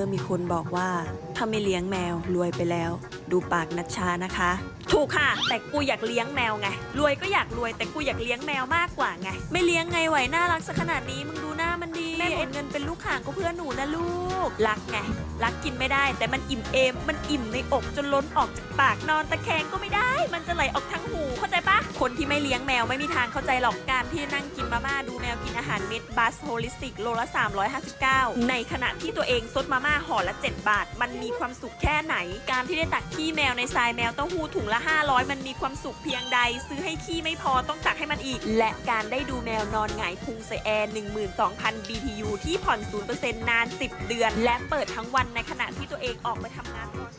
มื่อมีคนบอกว่า ถ้าไม่เลี้ยงแมวรวยไปแล้ว ดูปากนัชชานะคะ ถูกค่ะ แต่กูอยากเลี้ยงแมวไง รวยก็อยากรวย แต่กูอยากเลี้ยงแมวมากกว่าไง ไม่เลี้ยงไงไหวน่ารักสักขนาดนี้มึงดูหน้ามันดีแม่เอ็นเงินเป็นลูกข่างก็เพื่อหนูนะลูก รักไง รักกินไม่ได้ แต่มันอิ่มเอม มันอิ่มในอกจนล้นออกจากปากนอนตะแคงก็ไม่ได้ มันจะไหลออกทั้ง คนที่ไม่เลี้ยงแมวไม่มีทางเข้าใจหรอกการที่นั่งกินมาม่าดูแมวกินอาหารเม็ดบัสโฮลิสติกโลละ 359 ในขณะที่ตัวเองซดมาม่าห่อละ 7 บาท มันมีความสุขแค่ไหน การที่ได้ตักขี้แมวในทรายแมวเต้าหู้ถุงละ 500 มันมีความสุขเพียงใด ซื้อให้ขี้ไม่พอต้องตักให้มันอีก และการได้ดูแมวนอนหงายพุงใส่แอร์12,000 BTU ที่ผ่อน 0%นาน 10 เดือน และเปิดทั้งวันในขณะที่ตัวเองออกไปทำงานตอน